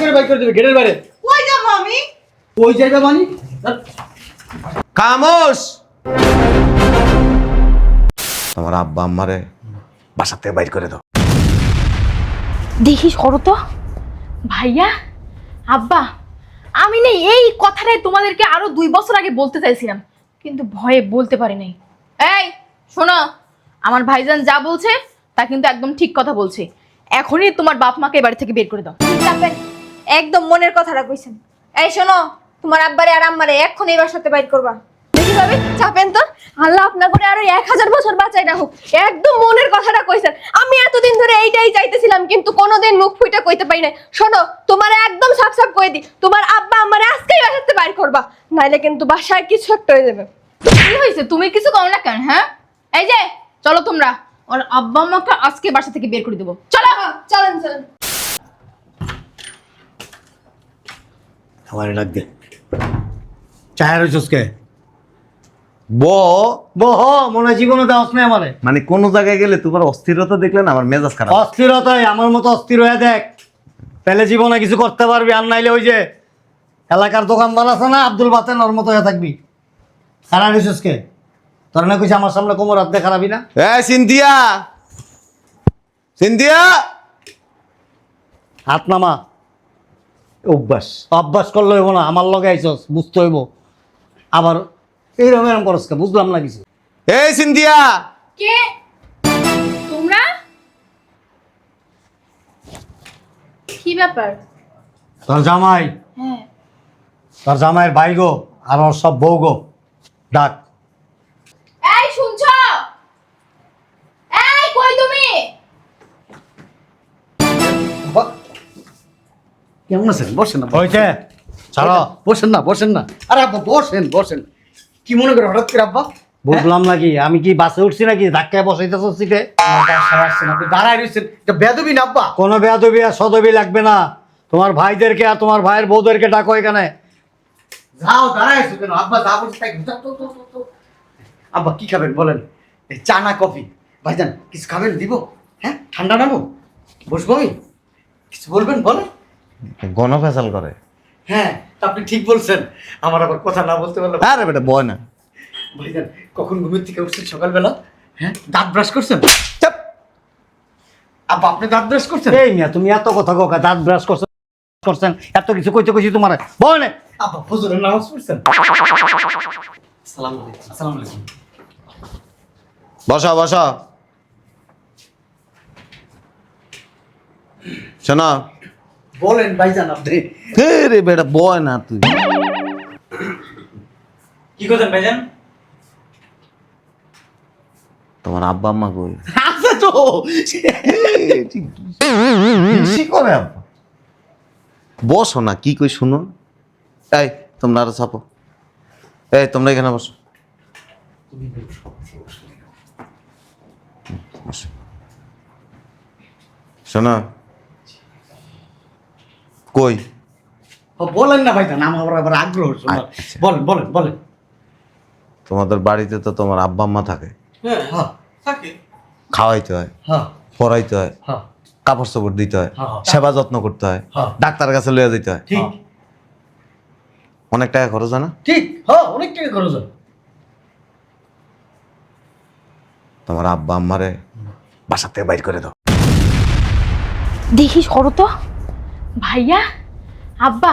করে বাইক করে দেবে গেটের বাইরে। কই যাব আমি? ওই জায়গা মানে? খামোশ। তোমার আব্বা আম্মারে বাসা থেকে বাইর করে দাও। দেখি সরো তো ভাইয়া আব্বা আমি নেই এই কথাটাই তোমাদেরকে আরও দুই বছর আগে বলতে চাইছিলাম কিন্তু ভয়ে বলতে পারি নাই। এই শোনো আমার ভাইজান যা বলছে তা কিন্তু একদম ঠিক কথা বলছে। এখনই তোমার বাপ মাকে বাড়ি থেকে বের করে দাও। চাপেন একদম মনের কথাটা কইছেন এই শোনো তোমার আব্বারে আর আম্মারে এক্ষুনি এই বাসাতে বাইর করবা। দেখি চাপেন তো। আল্লাহ আপনার করে আরও এক হাজার বছর বাঁচাই রাখুক। একদম মনের কথাটা কইছেন। আমি এতদিন ধরে এইটাই চাইতেছিলাম কিন্তু কোনোদিন মুখ ফুইটা কইতে পারি নাই। শোনো তোমার একদম কই দি তোমার আব্বা আমারে আজকেই বাসাতে বাইর করবা। নাইলে কিন্তু বাসায় কিছু একটা হয়ে যাবে। কি হয়েছে তুমি কিছু কম না কেন হ্যাঁ? এই যে চলো তোমরা। ওর আব্বা আমাকে আজকে বাসা থেকে বের করে দেবো। চলো! চলেন চলেন। আমার লাগবে। চায়ের হইছসকে ব বহ মনে হয় জীবনে দাওস না আমারে। মানে কোন জায়গায় গেলে তোমার অস্থিরতা দেখলে না আমার মেজাজ খারাপ? অস্থিরতায় আমার মতো অস্থির হয়ে দেখ। তাহলে জীবনে কিছু করতে পারবি আর নাইলে ওই যে এলাকার দোকানদার আছে না আব্দুল বাতেন ওর মতো হয়ে থাকবি। খারাপ হইছসকে তোর না কইছে আমার সামনে কোমর হাত খারাপই না? এ সিন্ধিয়া! সিন্ধিয়া! হাত নামা। অভ্যাস। অভ্যাস করলে হইব না আমার লগে আইসস বুঝতে হইব। আবার এইরকম এরকম করসকে বুঝলাম না কিছু। এই সিন্ধিয়া! কে? তোমরা? কি ব্যাপার? তোর জামাই? হ্যাঁ। তোর জামাইয়ের ভাই গো আর ওর সব বউ গো ডাক। কেমন আছেন? বসেন না হয়েছে? ছাড়ো। বসেন না বসেন না। আরে আব্বা বসেন বসেন। কি মনে করে হঠাৎ করে আব্বা? বুঝলাম নাকি আমি কি বাসে উঠছি নাকি? ধাক্কায় বসাইতেছ সিটে? আপনি দাঁড়ায় রয়েছেন। বেদবি না আব্বা? কোনো বেয়াদবি আর সদবি লাগবে না। তোমার ভাইদেরকে আর তোমার ভাইয়ের বউদেরকে ডাকো এখানে। যাও দাঁড়ায় কেন? আব্বা যা বলছে তাই যাও, তো, তো, তো, তো। আব্বা কি খাবেন বলেন? এই চা না কফি? ভাইজান কিছু খাবেন? দিব? হ্যাঁ ঠান্ডা নামো? বসবো আমি? কিছু বলবেন বলেন। গণ ফেসাল করে। হ্যাঁ আপনি ঠিক বলছেন। আমার আবার কথা না বলতে পারলে আরে বেটা বয় না। ভাইজান কখন ঘুমের থেকে উঠছেন সকালবেলা? হ্যাঁ দাঁত ব্রাশ করছেন? চাপ। আপনি দাঁত ব্রাশ করছেন? এই মিয়া তুমি এত কথা কোকা দাঁত ব্রাশ করছেন করছেন এত কিছু কইতে কইছি তোমার। বলে আব্বা ফজরের নামাজ পড়ছেন? আসসালামু আলাইকুম আসসালামু আলাইকুম বসা বসা। শোনা বলেন ভাইজান আপনি। হে রে বেটা বয় না তুই। কি করছেন ভাইজান? তোমার আব্বা আম্মা কই? আছে তো। বেশি করে আব্বা? বসো না কি কই শুনো এই তোমরা আরও চাপো। এই তোমরা এখানে বসো। বসো। শোনো কই? বলেন না ভাইজান আমার আবার আগ্রহ আচ্ছা। বলেন বলেন বলেন। তোমাদের বাড়িতে তো তোমার আব্বা আম্মা থাকে। হ্যাঁ খাওয়াইতে হয় হ্যাঁ। পড়াইতে হয় হ্যাঁ। কাপড় চোপড় দিতে হয় হ্যাঁ, হ্যাঁ। সেবা যত্ন করতে হয় হ্যাঁ। ডাক্তার কাছে লইয়া যেতে হয়। ঠিক। অনেক টাকা খরচ হয় না? ঠিক হ্যাঁ অনেক টাকা খরচ হয়। তোমার আব্বা আম্মারে বাসা থেকে বাইর করে দাও। দেখি সরো তো। ভাইয়া? আব্বা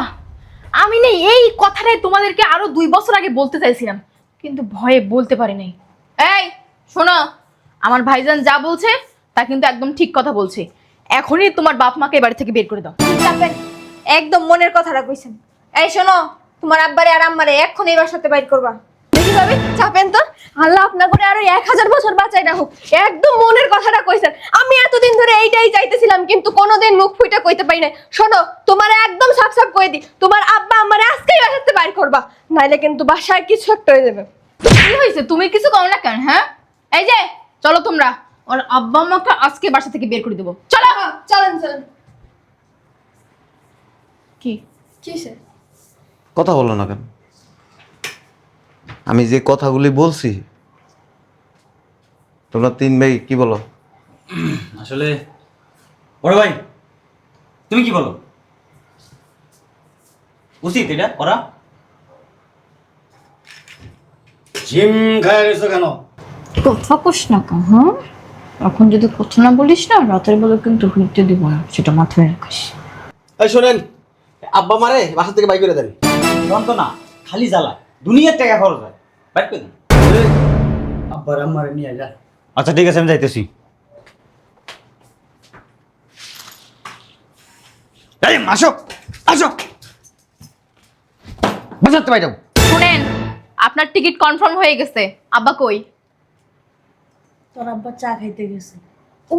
আমি নেই এই কথাটাই তোমাদেরকে আরও দুই বছর আগে বলতে চাইছিলাম কিন্তু ভয়ে বলতে পারি নাই। এই শোনো আমার ভাইজান যা বলছে তা কিন্তু একদম ঠিক কথা বলছে। এখনই তোমার বাপ মাকে বাড়ি থেকে বের করে দাও। চাপেন একদম মনের কথাটা কইছেন এই শোনো তোমার আব্বারে আর আম্মারে এক্ষুনি এই বাসাতে বাইর করবা। দেখি ভাবি চাপেন তো? আল্লাহ আপনার করে আরও এক হাজার বছর বাঁচাই রাখুক। একদম মনের কথাটা কইছেন। আমি এতদিন ধরে এইটাই চাইতেছিলাম কিন্তু কোনোদিন মুখ ফুইটা কইতে পারি নাই। শোনো তোমার একদম সাফ সাফ কই দি তোমার আব্বা আমারে আজকেই বাসাতে বাইর করবা। নাইলে কিন্তু বাসায় কিছু একটা হয়ে যাবে। কি হয়েছে? তুমি কিছু কম না কেন হ্যাঁ? এই যে চলো তোমরা। ওর আব্বা আমাকে আজকে বাসা থেকে বের করে দেবো। চলো! চলেন চলেন। কি? কিসে? কথা বলো না কেন? আমি যে কথাগুলি বলছি তোমরা তিন ভাই কি বলো? আসলে বড় ভাই তুমি কি বলো? উচিত এটা করা? জিম খায় রয়েছো কেন? কথা কোস না কেন হ্যাঁ এখন যদি কথা না বলিস না রাতের বেলা কিন্তু হইতে দিব না সেটা মাথায় রাখিস। এই শোনেন আব্বা মারে বাসা থেকে বাই করে দেন। যন্ত না খালি জ্বালা দুনিয়ার টাকা খরচ হয়। বাইট করে দিন। আব্বার আম্মারে নিয়ে যা আচ্ছা ঠিক আছে আমি যাইতেছি। এই আসো আসো। বাসাতে বাই শুনেন আপনার টিকিট কনফার্ম হয়ে গেছে। আব্বা কই? তোর আব্বা চা খাইতে গেছে। ও।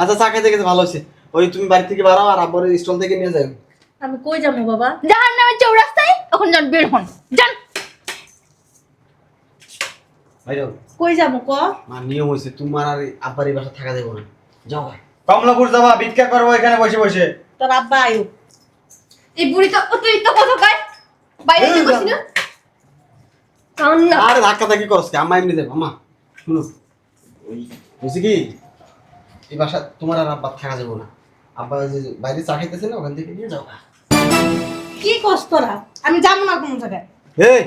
আচ্ছা চা খাইতে গেছে ভালো হয়েছে। ওই তুমি বাড়ি থেকে বাড়াও আর আব্বার স্টল থেকে নিয়ে যাও। আমি কই যাব বাবা? জাহান নামের চৌরাস্তায়? এখন যান বের হন। যান। কই যাব ক? মা নিয়ম হয়েছে তোমার আর আব্বার এই বাসা থাকা যাব না। যাও ভাই কমলাপুর যাবা ভিক্ষা করব এখানে বসে বসে। তোর আব্বা আয়ুক। এই বুড়ি তো অতিরিক্ত কথা কয়। বাইরে না। আর ধাক্কা ধাক্কি কি? আম্মা এমনি আম্মা। শুনো। বলছি কি? এই বাসা তোমার আর আব্বা থাকা যাব না। আব্বা যে বাইরে চা খাইতেছে না ওখান থেকে নিয়ে যাও কি কষ্ট তোরা? আমি যাব না কোনো জায়গায়। এই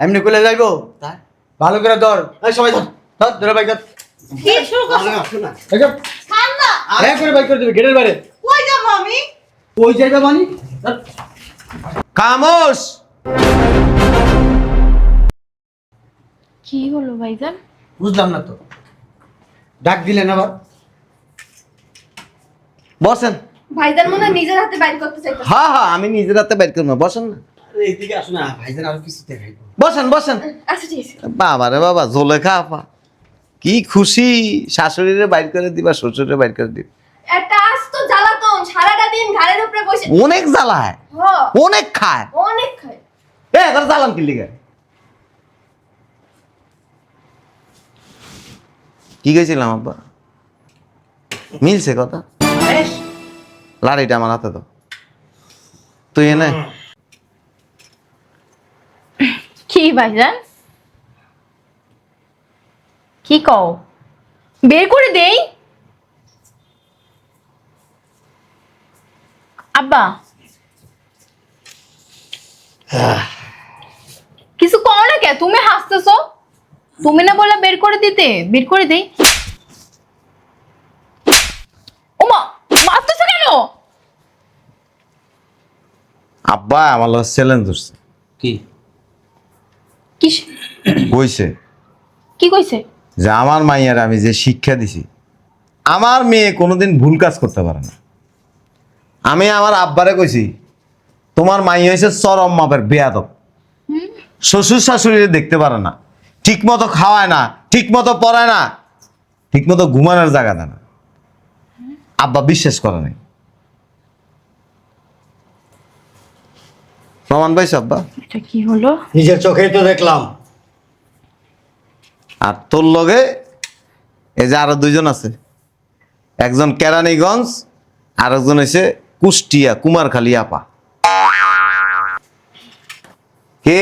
এমনি কোলে যাইবো? তাই ভালো করে ধর। এই সবাই ধর ধর ধরে বাইক ধর। আরে করে বাইক করে দিবি গেটের বাইরে। কই যাব আমি? মানি। খামোশ। কি হলো ভাইজান? বুঝলাম না তো। ডাক দিলেন আবার। বসেন। ভাইজান মনে নিজের হাতে বাইর করতে চাইতো হ্যাঁ হ্যাঁ আমি নিজের হাতে বাইর করব বসেন না। আরে এইদিকে আসো না ভাইজান আরও কিছু দেখাইবো। বসেন বসেন। আচ্ছা ঠিক আছে। বাবা রে বাবা জোলেখা আপা। কি খুশি শাশুড়িরে বাইর করে দিবা শ্বশুরে বাইর করে দিবা। একটা আজ তো জ্বালাতন সারাটা দিন ঘাড়ের উপরে বসে অনেক জ্বালায়। হ। অনেক খায়। অনেক খায়। এ এবার জ্বালান কি লিগে? কি গেছিলাম আব্বা? মিলছে কথা? লাড়িটা আমার হাতে তো তুই এনে। কি ভাইজান? কি কও? বের করে দেই। আব্বা। কিছু কও না কে? তুমি হাসতেছো। তুমি না বলে বের করে দিতে। বের করে দেই। ওমা মারতেছো কেন? আব্বা আমার চ্যালেঞ্জ ধরছে। কি? কি কইছে? কি কইছে? যে আমার মাইয়ার আমি যে শিক্ষা দিছি আমার মেয়ে কোনোদিন ভুল কাজ করতে পারে না। আমি আমার আব্বারে কইছি তোমার মাই হয়েছে চরম মাপের বেয়াদব। শ্বশুর শাশুড়ি দেখতে পারে না ঠিক মতো খাওয়ায় না ঠিক মতো পড়ায় না ঠিক মতো ঘুমানোর জায়গা দেয় না। আব্বা বিশ্বাস করে নাই। প্রমাণ পাইছো আব্বা এটা কি হলো? নিজের চোখেই তো দেখলাম। আর তোর লগে এই যে আরও দুইজন আছে। একজন কেরানীগঞ্জ আর একজন হয়েছে কুষ্টিয়া কুমারখালী আপা। কে?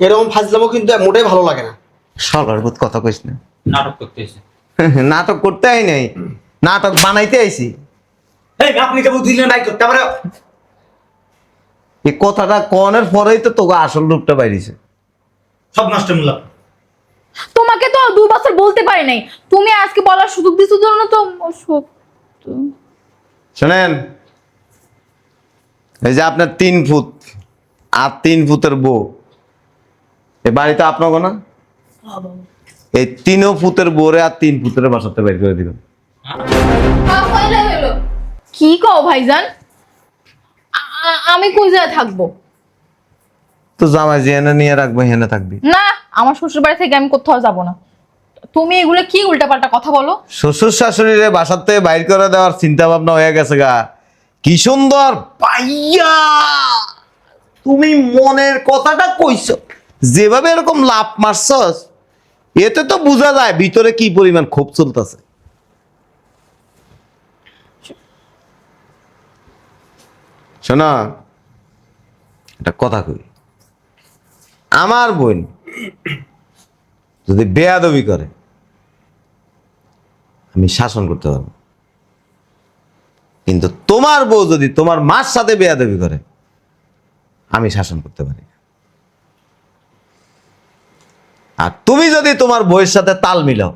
এরকম ফাজলামো কিন্তু মোটেই ভালো লাগে না। সরকার বোধ কথা কইস না। নাটক করতেছে নাটক করতে আই নাই। নাটক বানাইতে আইছি। এই আপনি কেবল দিলেন বাইক করতে পারে। এই কথাটা কনের পরেই তো তোকে আসল রূপটা বাইরেছে। সব নষ্ট মূল্য। তোমাকে তো দুই বছর বলতে পারি নাই। তুমি আজকে বলার সুযোগ দিছো জন্য তো। শোনেন এই যে আপনার তিন ফুট আর তিন ফুটের বউ এ বাড়িতে আপনার না? এই তিনও ফুটের বোরে আর তিন ফুটের বাসাতে বের করে দিবেন। হ্যাঁ। কি কও ভাইজান? আমি কই যায় থাকব? তো জামাই এনে নিয়ে রাখব হেনে থাকবি। না আমার শ্বশুর বাড়ি থেকে আমি কোথাও যাব না। তুমি এগুলো কি উল্টাপাল্টা কথা বলো? শ্বশুর শাশুড়িরে বাসার থেকে বাইর করে দেওয়ার চিন্তা ভাবনা হয়ে গেছে গা। কি সুন্দর পাইয়া! তুমি মনের কথাটা কইছো। যেভাবে এরকম লাভ মারছস এতে তো বোঝা যায় ভিতরে কি পরিমাণ ক্ষোভ চলতেছে। শোনা। একটা কথা কই। আমার বোন যদি বেয়াদবি করে আমি শাসন করতে পারব। কিন্তু তোমার বউ যদি তোমার মার সাথে বেয়াদবি করে আমি শাসন করতে পারি আর তুমি যদি তোমার বউয়ের সাথে তাল মিলাও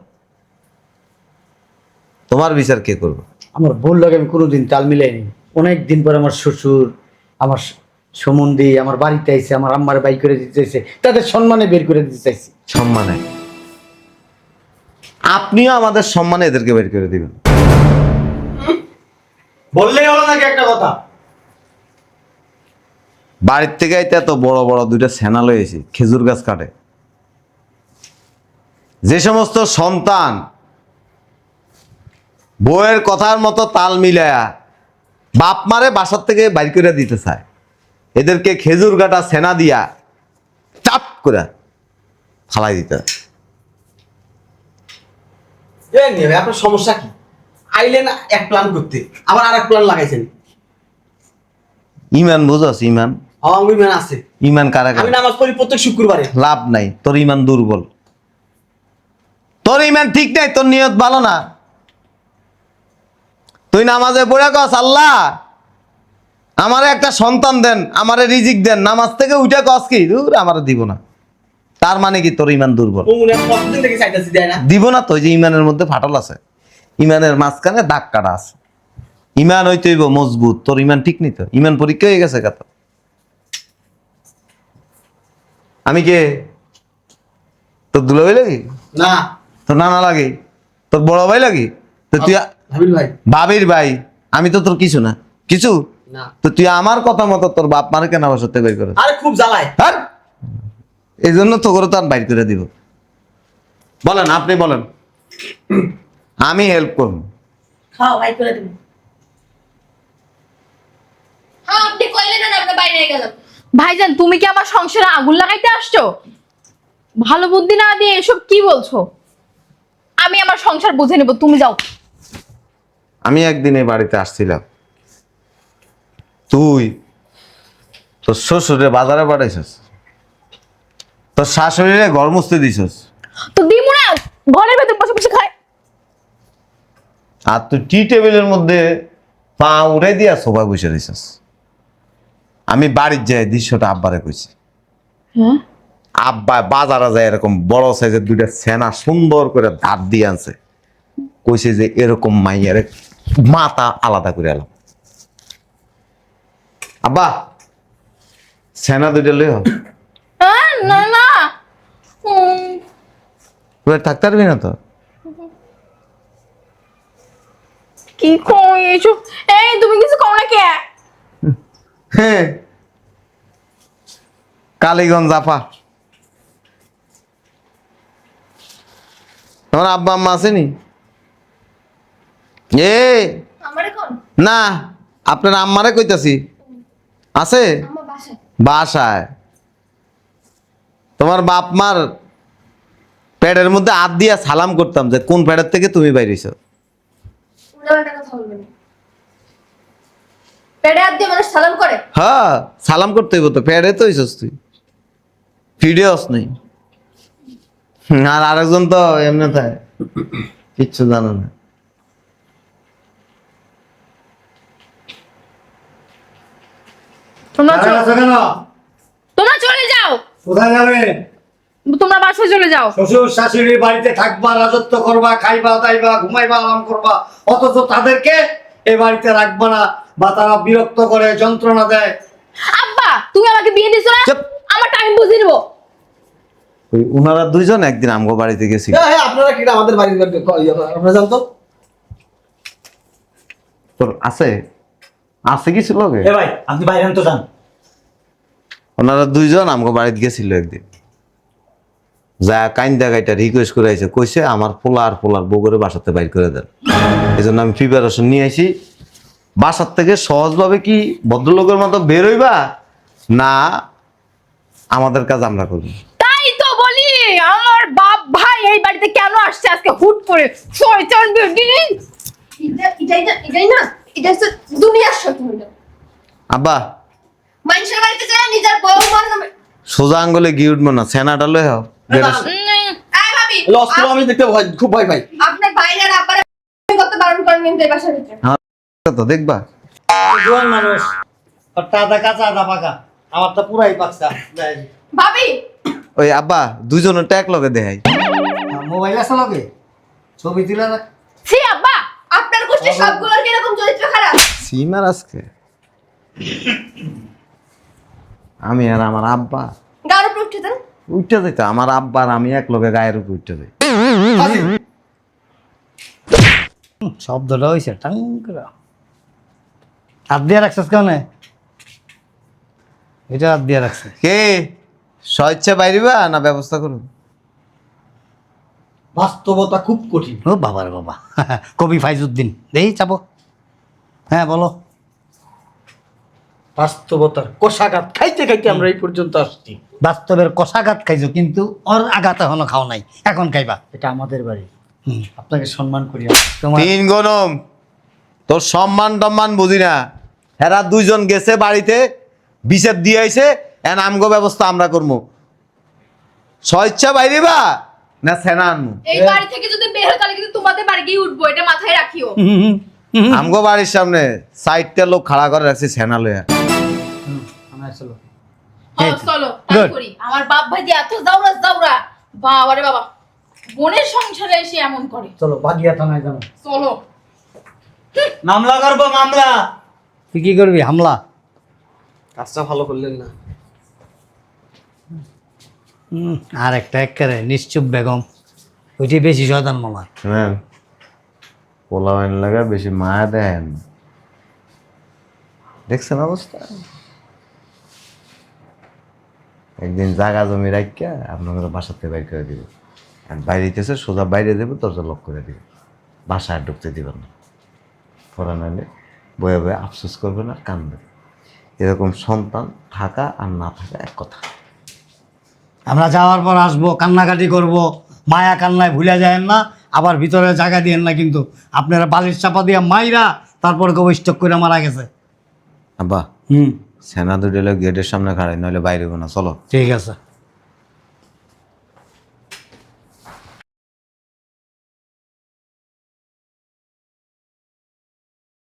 তোমার বিচার কে করবে? আমার ভুল লাগে আমি কোনোদিন তাল মিলাইনি। অনেক দিন পর আমার শ্বশুর আমার স- আমার বাড়িতে আইছে আমার আম্মার বাই করে দিতে চাইছে তাদের সম্মানে বের করে দিতে চাইছি। সম্মানে? আপনিও আমাদের সম্মানে এদেরকে বের করে দিবেন। বললেই হলো নাকি একটা কথা? বাড়ির থেকে আইতে এত বড় বড় দুইটা সেনা লয়েছি খেজুর গাছ কাটে। যে সমস্ত সন্তান বউয়ের কথার মতো তাল মিলায়া বাপ মারে বাসার থেকে বাইর করে দিতে চায়। এদেরকে খেজুর গাটা সেনা দিয়া চাপ করে ফালাই দিতে হয়। আপনার সমস্যা কি? আইলেন এক প্ল্যান করতে আবার আর এক প্ল্যান লাগাইছেন। ইমান বুঝস ইমান? আমার বিমান আছে। ইমান কারা? আমি নামাজ পড়ি প্রত্যেক শুক্রবারে। লাভ নাই তোর ইমান দুর্বল। তোর ইমান ঠিক নাই তোর নিয়ত ভালো না। তুই নামাজে পড়ে কস আল্লাহ আমারে একটা সন্তান দেন আমারে রিজিক দেন নামাজ থেকে উঠে কস কি? দূর আমারে দিব না। তার মানে কি তোর ইমান দুর্বল? দিব না তো যে ইমানের মধ্যে ফাটল আছে। ইমানের মাঝখানে দাগ কাটা আছে। ইমান হইতেইব মজবুত তোর ইমান ঠিক নিত ইমান পরীক্ষা হয়ে গেছে কথা আমি কে? তোর দুলা ভাই লাগি? না। তোর নানা লাগে? তোর বড় ভাই লাগে? তো তুই ভাই। বাবির ভাই আমি তো তোর কিছু না। কিছু? না। তো তুই আমার কথা মতো তোর বাপ মারে কেন বসাতে বের করে আরে খুব জ্বালায়। আর এই জন্য তো করে তো আর বাইর করে দিব। বলেন আপনি বলেন। আমি হেল্প করব। খাও ভাই করে দেবো। হ্যাঁ আপনি কইলেন না আমরা বাইরে গেলাম ভাইজান তুমি কি আমার সংসারে আগুন লাগাইতে আসছো? ভালো বুদ্ধি না দিয়ে এসব কি বলছো? আমি আমার সংসার বুঝে নেব তুমি যাও। আমি একদিন এই বাড়িতে আসছিলাম। তুই তোর শ্বশুরে বাজারে পাঠাইছস। তোর শাশুড়িরে ঘর মুছতে দিছস। তো দিমু না ঘরের ভেতর বসে বসে খায়। আর তুই টি টেবিলের মধ্যে পা উড়ে দিয়া সোফা বসে দিছস আমি বাড়ির যাই দৃশ্যটা আব্বারে কইছি। হ্যাঁ? আব্বা বাজারে যায় এরকম বড় সাইজের দুইটা সেনা সুন্দর করে ধার দিয়ে আনছে। কইছে যে এরকম মাইয়ার মাথা আলাদা করে এলাম। আব্বা সেনা দুইটা লই না না থাকতে পারবি না তো? কি কই এসব এই তুমি কিছু কও না কে? হ্যাঁ কালীগঞ্জ আপা। তোমার আব্বা আম্মা আসেনি এ না আপনার আম্মারে কইতাছি। আছে? বাসায়। তোমার বাপ মার প্যাডের মধ্যে হাত দিয়া সালাম করতাম যে কোন প্যাডের থেকে তুমি বাইরেছ? হ্যাঁ সালাম করতে হইব তো প্যাডে তো হইছস তুই। ভিডিওস নেই। হুম, আর আরেকজন তো এমনি থাকে কিচ্ছু জানে না। তোমরা চলে- কেন তোমরা চলে যাও। কোথায় যাবে? তোমরা বাসায় চলে যাও। শ্বশুর শাশুড়ির বাড়িতে থাকবা রাজত্ব করবা খাইবা দাইবা ঘুমাইবা আরাম করবা। অথচ তাদেরকে এ বাড়িতে রাখবা না বা তারা বিরক্ত করে যন্ত্রণা দেয়। আব্বা তুমি আমাকে বিয়ে দিছো না? আমার টাইম বুঝিয়ে নেব ওই উনারা দুইজন একদিন আমগো বাড়িতে গেছিল। হ্যাঁ হ্যাঁ আপনারা কি আমাদের বাড়ির আপনারা জানতো? তোর আছে? আছে কিছু লগে এ ভাই আপনি বাইরে তো যান। ওনারা দুইজন আমগো বাড়িতে গেছিল একদিন। যা কাইন্দা গাইটা রিকোয়েস্ট করে আইছে কইছে আমার পোলা আর পোলার বগুরে বাসাতে বাইর করে দেন। এই জন্য আমি প্রিপারেশন নিয়ে আইছি। বাসার থেকে সহজভাবে কি ভদ্রলোকের মতো বেরোইবা না আমাদের কাজ আমরা করব। তাই তো বলি আমার বাপ ভাই এই বাড়িতে কেন আসছে আজকে হুট করে? শয়তান বেটি এটা এটাই না। এটা হচ্ছে দুনিয়ার হইল। আব্বা। মানুষের বাড়িতে যায় নিজের বউ সোজা আঙ্গলে গিয়ে উঠবো না সেনাটা লয়ে হও আমি দেখতে ভয় খুব ভয় পাই। আপনার আব্বারে করতে বারণ করেন কিন্তু এই বাসার ভিতরে। তো দেখবা। জোয়ান মানুষ আধা কাঁচা আধা পাকা? আমারটা পুরাই পাকছা দেখ। ভাবি। ওই আব্বা দুজনের ট্যাক লগে দেখাই। মোবাইল আছে লগে? ছবি তুলে রাখ। গোষ্ঠী সবগুলোর কীরকম চরিত্র খারাপ? সিমার আজকে। আমি আর আমার আব্বা। গাড়ো উঠে দেন উঠতে যাইতো আমার আব্বা আর আমি এক লগে গায়ের উপর উঠতে যাই। শব্দটা হয়েছে টাং করে। হাত দিয়ে রাখছিস কেন এটা হাত দিয়ে রাখছে। কে? স্বেচ্ছা বাইরিবা না ব্যবস্থা করুন? বাস্তবতা খুব কঠিন। ও বাবার বাবা। কবি ফাইজুদ্দিন। দেই চাপো। হ্যাঁ বলো। বাস্তবতার কোষাঘাত খাইতে খাইতে আমরা এই পর্যন্ত আসছি। বাস্তবের কষাঘাত খাইছো কিন্তু ওর আঘাত এখনও খাও নাই। এখন খাইবা। এটা আমাদের বাড়ি। হুম, আপনাকে সম্মান করি তোমার তিন গনম। তোর সম্মান টম্মান বুঝি না। হেরা দুইজন গেছে বাড়িতে বিষের দিয়ে আইছে এন আমগো ব্যবস্থা আমরা করব স্বেচ্ছা বাইরিবা? না সেনা এই বাড়ি থেকে যদি বের হয় তাহলে কিন্তু তোমাদের বাড়ি গিয়ে উঠবো এটা মাথায় রাখিও। আমগো বাড়ির সামনে সাইডটা লোক খাড়া করে রাখছে সেনা আমরা চলো। হ্যাঁ, চলো তাই করি। আমার বাপ ভাই যে এত জাউরা জাউরা বাবা রে বাবা বোনের সংসারে এসে এমন করে। চলো বাগিয়া থানায় যাব। চলো। মামলা করব মামলা। তুই কি করবি? হামলা? কাজটা ভালো করলেন না। আর একটা এক একেবারে নিশ্চুপ বেগম, ওইটি বেশি শয়তান মামা হ্যাঁ পোলা ওয়াইন লাগা বেশি মায়া দেন। দেখছেন অবস্থা? একদিন জাগা জমি রাখিয়া আপনাদের বাসাতে বাইর করে দিব। আর বাইরে দিতেছে সোজা বাইরে দেবে, দরজা লক করে দিবে। বাসায় আর ঢুকতে দিবেন না। পড়া নাহলে বয়ে বয়ে আফসোস করবেন আর কান্দবে এরকম সন্তান থাকা আর না থাকা এক কথা। আমরা যাওয়ার পর আসব কান্নাকাটি করব মায়া কান্নায় ভুলে যায়েন না আবার ভিতরে জায়গা দিয়েন না কিন্তু। আপনারা বালির চাপা দিয়ে মাইরা তারপর গবিষ্ঠক করে মারা গেছে। আব্বা হুম। সেনা দুটো গেটের সামনে খাড়াই নইলে বাইরে না চলো। ঠিক আছে।